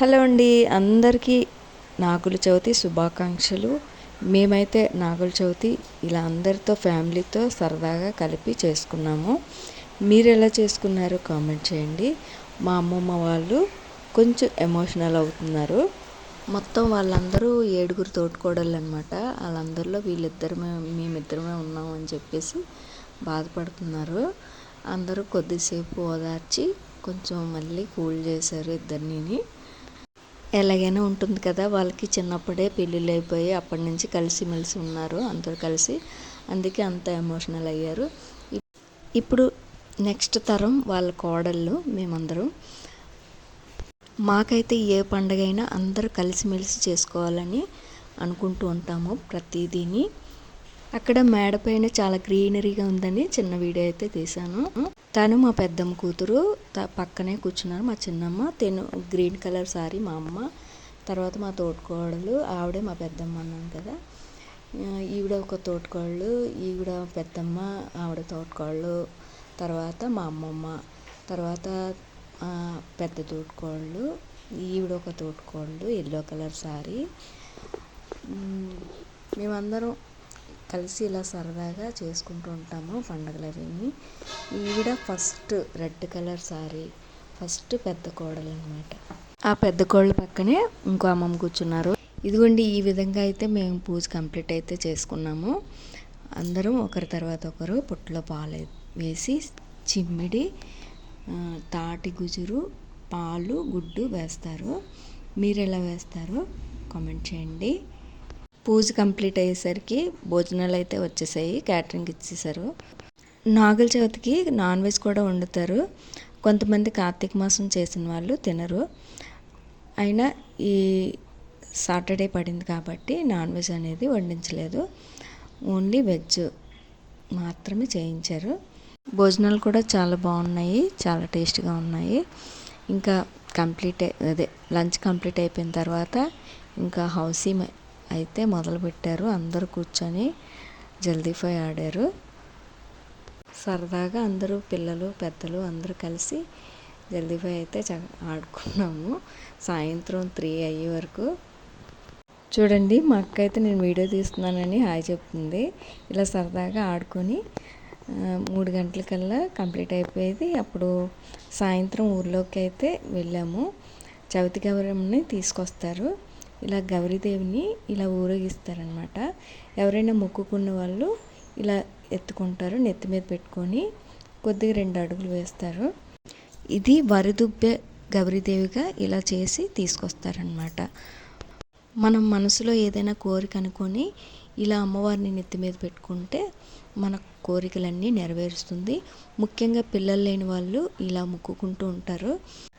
Hello అండి. అందరికీ నాగుల చవితి శుభాకాంక్షలు. మేమైతే నాగుల చవితి ఇలా అందరితో ఫ్యామిలీతో సరదాగా కలిపి చేసుకున్నాము. మీరు ఎలా చేసుకున్నారో కామెంట్ చేయండి. మా అమ్మమ్మ వాళ్ళు కొంచెం ఎమోషనల్ అవుతున్నారు. మొత్తం వాళ్ళందరూ ఏడుగురు తోటికోడళ్ళు అనమాట వాళ్ళందరిలో వీళ్ళిద్దరమే మేమిద్దరమే ఉన్నాం అని చెప్పేసి బాధపడుతున్నారు. అందరూ కొద్దిసేపు ఓదార్చి కొంచెం మళ్ళీ కూల్ చేశారు ఇద్దరిని ఎలాగైనా ఉంటుంది కదా వాళ్ళకి చిన్నప్పుడే పెళ్ళిళ్ళు అయిపోయి అప్పటి నుంచి కలిసిమెలిసి ఉన్నారు అందరూ కలిసి. అందుకే అంత ఎమోషనల్ అయ్యారు. ఇప్పుడు నెక్స్ట్ తరం వాళ్ళ కోడళ్ళు మేమందరం. మాకైతే ఏ పండగ అయినా అందరూ కలిసిమెలిసి చేసుకోవాలని అనుకుంటూ ఉంటాము ప్రతిదీని. అక్కడ మేడ పైన చాలా గ్రీనరీగా ఉందని చిన్న వీడియో అయితే తీశాను. తను మా పెద్దమ్మ కూతురు పక్కనే కూర్చున్నారు మా చిన్నమ్మ. తను గ్రీన్ కలర్ సారీ మా అమ్మ తర్వాత మా తోటకోడలు ఆవిడే మా పెద్దమ్మ అన్నాను కదా. ఈవిడ ఒక తోటకోళ్ళు ఈవిడ పెద్దమ్మ ఆవిడ తోటకోళ్ళు తర్వాత మా అమ్మమ్మ తర్వాత పెద్ద తోటకోళ్ళు ఈవిడ ఒక తోటకోళ్ళు ఎల్లో కలర్ సారీ. మేమందరం కలిసి ఇలా సరదాగా చేసుకుంటూ ఉంటాము పండుగలు అవి ఈవిడ first red colour sari first పెద్ద కోడలు అనమాట ఆ పెద్ద కోళ్ళ పక్కనే ఇంకో అమ్మమ్మ కూర్చున్నారు. ఇదిగోండి ఈ విధంగా అయితే మేము పూజ కంప్లీట్ అయితే చేసుకున్నాము. అందరం ఒకరి తర్వాత ఒకరు పొట్టులో పాలు వేసి చిమ్మిడి తాటి గుజురు పాలు గుడ్డు వేస్తారు. మీరు ఎలా వేస్తారో? కామెంట్ చేయండి. పూజ కంప్లీట్ అయ్యేసరికి భోజనాలు అయితే వచ్చేసాయి క్యాటరింగ్ ఇచ్చేసారు. నాగుల చవితికి నాన్ వెజ్ కూడా వండుతారు. కొంతమంది కార్తీక మాసం చేసిన వాళ్ళు తినరు. అయినా ఈ సాటర్డే పడింది కాబట్టి నాన్ వెజ్ అనేది వండించలేదు. ఓన్లీ వెజ్ మాత్రమే చేయించారు. భోజనాలు కూడా చాలా బాగున్నాయి చాలా టేస్ట్గా ఉన్నాయి. ఇంకా కంప్లీట్ అదే లంచ్ కంప్లీట్ అయిపోయిన తర్వాత ఇంకా హౌసీ అయితే మొదలుపెట్టారు అందరూ కూర్చొని. జల్దీ ఫై ఆడారు. సరదాగా అందరూ పిల్లలు పెద్దలు అందరూ కలిసి జల్దీ ఫై అయితే చ ఆడుకున్నాము. సాయంత్రం త్రీ అయ్యే వరకు. చూడండి మా అక్క అయితే నేను వీడియో తీస్తున్నానని హాయ్ చెప్తుంది. ఇలా సరదాగా ఆడుకొని మూడు గంటలకల్లా కంప్లీట్ అయిపోయేది. అప్పుడు సాయంత్రం ఊర్లోకి అయితే వెళ్ళాము. చవితి గౌరమ్మని తీసుకొస్తారు. ఇలా గౌరీదేవిని ఇలా ఊరేగిస్తారనమాట ఎవరైనా మొక్కుకున్న వాళ్ళు ఇలా ఎత్తుకుంటారు నెత్తి మీద పెట్టుకొని కొద్దిగా రెండు అడుగులు వేస్తారు. ఇది వరిదుబ్బె గౌరీదేవిగా ఇలా చేసి తీసుకొస్తారనమాట మనం మనసులో ఏదైనా కోరిక అనుకొని ఇలా అమ్మవారిని నెత్తి మీద పెట్టుకుంటే మన కోరికలన్నీ నెరవేరుస్తుంది. ముఖ్యంగా పిల్లలు లేని వాళ్ళు ఇలా మొక్కుకుంటూ ఉంటారు.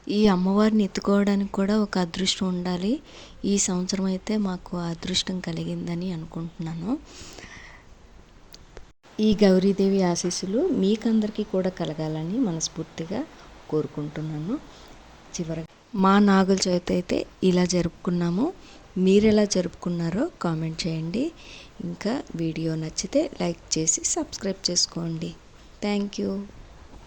ఈ అమ్మవారిని ఎత్తుకోవడానికి కూడా ఒక అదృష్టం ఉండాలి. ఈ సంవత్సరం అయితే మాకు అదృష్టం కలిగిందని అనుకుంటున్నాను. ఈ గౌరీదేవి ఆశీస్సులు మీకందరికీ కూడా కలగాలని మనస్ఫూర్తిగా కోరుకుంటున్నాను. చివరి మా నాగుల చవితి అయితే ఇలా జరుపుకున్నాము. మీరు ఎలా జరుపుకున్నారో కామెంట్ చేయండి. ఇంకా వీడియో నచ్చితే లైక్ చేసి సబ్స్క్రైబ్ చేసుకోండి. Thank you.